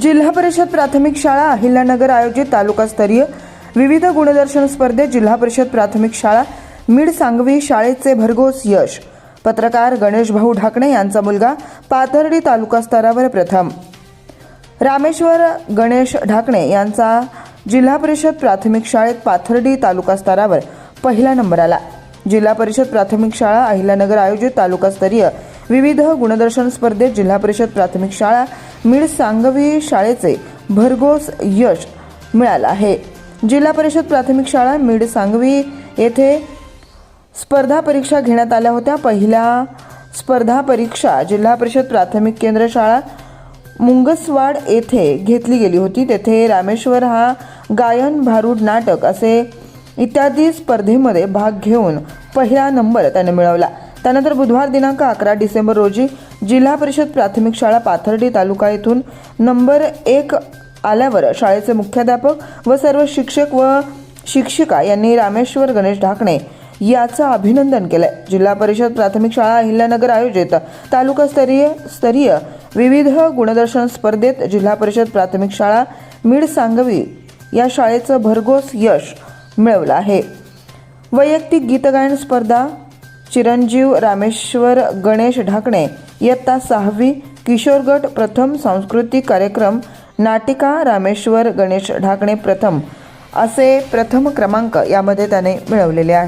जिल्हा परिषद प्राथमिक शाळा अहिल्यानगर आयोजित तालुकास्तरीय विविध गुणदर्शन स्पर्धेत जिल्हा परिषद प्राथमिक शाळा मिड सांगवी शाळेचे भरघोस यश. पत्रकार गणेश भाऊ ढाकणे यांचा मुलगा पाथर्डी तालुका स्तरावर प्रथम. रामेश्वर गणेश ढाकणे यांचा जिल्हा परिषद प्राथमिक शाळेत पाथर्डी तालुका स्तरावर पहिला नंबर आला. जिल्हा परिषद प्राथमिक शाळा अहिल्यानगर आयोजित तालुकास्तरीय विविध गुणदर्शन स्पर्धेत जिल्हा परिषद प्राथमिक शाळा मिड सांगवी शाळेचे भरघोस यश मिळालं आहे. जिल्हा परिषद प्राथमिक शाळा मिड सांगवी येथे स्पर्धा परीक्षा घेण्यात आल्या होत्या. पहिल्या स्पर्धा परीक्षा जिल्हा परिषद प्राथमिक केंद्र शाळा मुंगसवाड येथे घेतली गेली होती. तेथे रामेश्वर हा गायन भारूड नाटक असे इत्यादी स्पर्धेमध्ये भाग घेऊन पहिला नंबर त्याने मिळवला. त्यानंतर बुधवार दिनांक अकरा डिसेंबर रोजी जिल्हा परिषद प्राथमिक शाळा पाथर्डी तालुका येथून नंबर एक आल्यावर शाळेचे मुख्याध्यापक व सर्व शिक्षक व शिक्षिका यांनी रामेश्वर गणेश ढाकणे याचं अभिनंदन केलंय. जिल्हा परिषद प्राथमिक शाळा अहिल्यानगर आयोजित तालुकास्तरीय स्तरीय विविध गुणदर्शन स्पर्धेत जिल्हा परिषद प्राथमिक शाळा मिड सांगवी या शाळेचं भरघोस यश मिळवलं आहे. वैयक्तिक गीतगायन स्पर्धा चिरंजीव रामेश्वर गणेश ढाकणे इयत्ता सहावी किशोर गट प्रथम सांस्कृतिक कार्यक्रम नाटिका रामेश्वर गणेश ढाकणे प्रथम असे प्रथम क्रमांक यामध्ये त्याने मिळवलेले आहे